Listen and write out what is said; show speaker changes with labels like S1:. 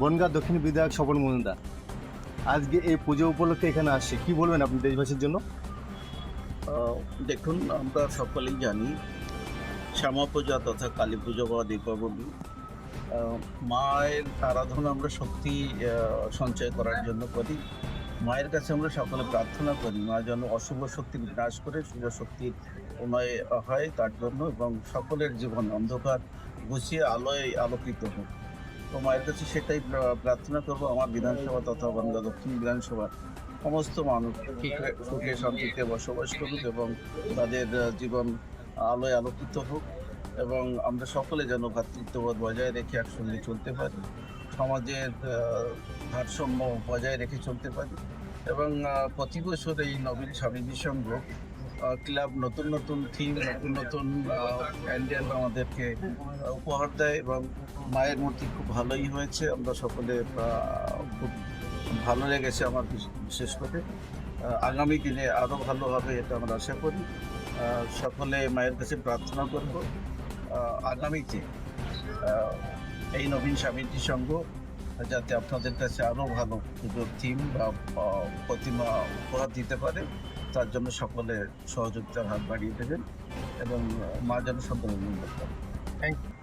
S1: বনগাঁ দক্ষিণ বিধায়ক স্বপন মজুমদার। আজকে এই পুজো উপলক্ষে এখানে আসছে। কি বলবেন আপনি দেশবাসীর জন্য?
S2: দেখুন, আমরা সকলেই জানি, শ্যামা পূজা তথা কালী পুজো বা দীপাবলি মায়ের আরাধনা আমরা শক্তি সঞ্চয় করার জন্য করি। মায়ের কাছে আমরা সকলে প্রার্থনা করি, মা যেন অশুভ শক্তি বিনাশ করে শুভ শক্তির উন্নয় হয় তার জন্য এবং সকলের জীবন অন্ধকার, গুছিয়ে আলোয় আলোকিত হোক। তো মায়ের কাছে সেটাই প্রার্থনা করব আমার বিধানসভা তথা বনগা দক্ষিণ বিধানসভা সমস্ত মানুষ সুখে শান্তিতে বসবাস করুক এবং তাদের জীবন আলোয় আলোকিত হোক এবং আমরা সকলে যেন ভ্রাতৃত্ববোধ বজায় রেখে একসঙ্গে চলতে পারি সমাজের ভারসাম্য বজায় রেখে চলতে পারি এবং প্রতি বছর এই নবীন স্বামীজি সংঘ আহ, ক্লাব নতুন নতুন থিম, নতুন নতুন প্যান্ডেল আমাদেরকে উপহার দেয় এবং মায়ের মূর্তি খুব ভালোই হয়েছে। আমরা সকলে খুব ভালো লেগেছে আমার বিশ- বিশেষ করে। আগামী দিনে আরও ভালো হবে এটা আমরা আশা করি। সকলে মায়ের কাছে প্রার্থনা করব। আগামীতে এই নবীন স্বামীজি সঙ্গ যাতে আপনাদের কাছে আরও ভালো পুজোর থিম বা প্রতিমা উপহার দিতে পারে, তার জন্য সকলে সহযোগিতার হাত বাড়িয়ে দেবেন এবং মা যেন সকলে করেন
S1: থ্যাংক ইউ